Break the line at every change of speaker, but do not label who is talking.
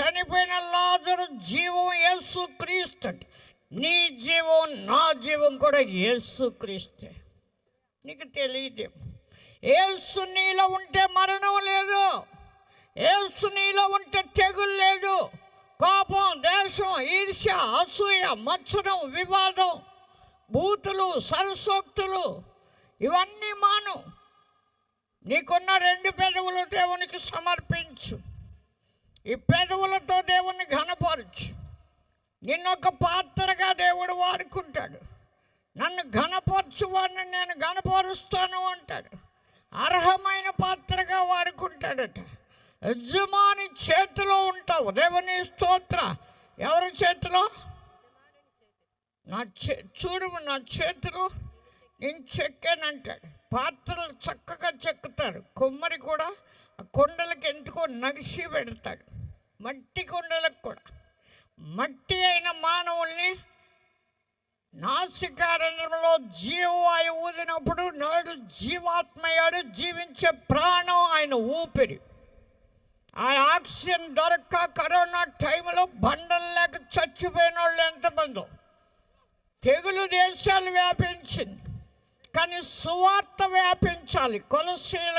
చనిపోయిన లాజరు జీవం యేసు క్రీస్తు. నీ జీవం నా జీవం కూడా యేసు క్రీస్తే. నీకు తెలియదు. ఏసు నీలో ఉంటే మరణం లేదు. ఏసు నీలో ఉంటే తెగులు లేదు. కోపం దేశం ఈర్ష్య అసూయ మత్సరం వివాదం బూతులు సరసోక్తులు ఇవన్నీ మాను. నీకున్న రెండు పెదవులు దేవునికి సమర్పించు. ఈ పెదవులతో దేవుణ్ణి ఘనపరచు. నిన్నొక పాత్రగా దేవుడు వాడుకుంటాడు. నన్ను ఘనపరచువాడిని నేను ఘనపరుస్తాను అంటాడు. అర్హమైన పాత్రగా వాడుకుంటాడట. యజమాని చేతిలో ఉంటావు. దేవుని స్తోత్ర. ఎవరి చేతిలో? నా చే చూడు నా చేతిలో నేను చెక్కానంటాడు పాత్రలు చక్కగా చెక్కుతాడు. కొమ్మరి కూడా కొండలకు ఎందుకో నగిసి పెడతాడు. మట్టి కొండలకు కూడా. మట్టి అయిన మానవుల్ని నాసికారణంలో జీవవాయు ఊదినప్పుడు నాడు జీవాత్మయాడు జీవించే ప్రాణం ఆయన ఊపిరి. ఆ ఆక్సిజన్ దొరక్క కరోనా టైంలో బండలు లేక చచ్చిపోయిన వాళ్ళు ఎంతమందో. తెగులు దేశాలు వ్యాపించింది. కానీ సువార్త వ్యాపించాలి. కొలసీల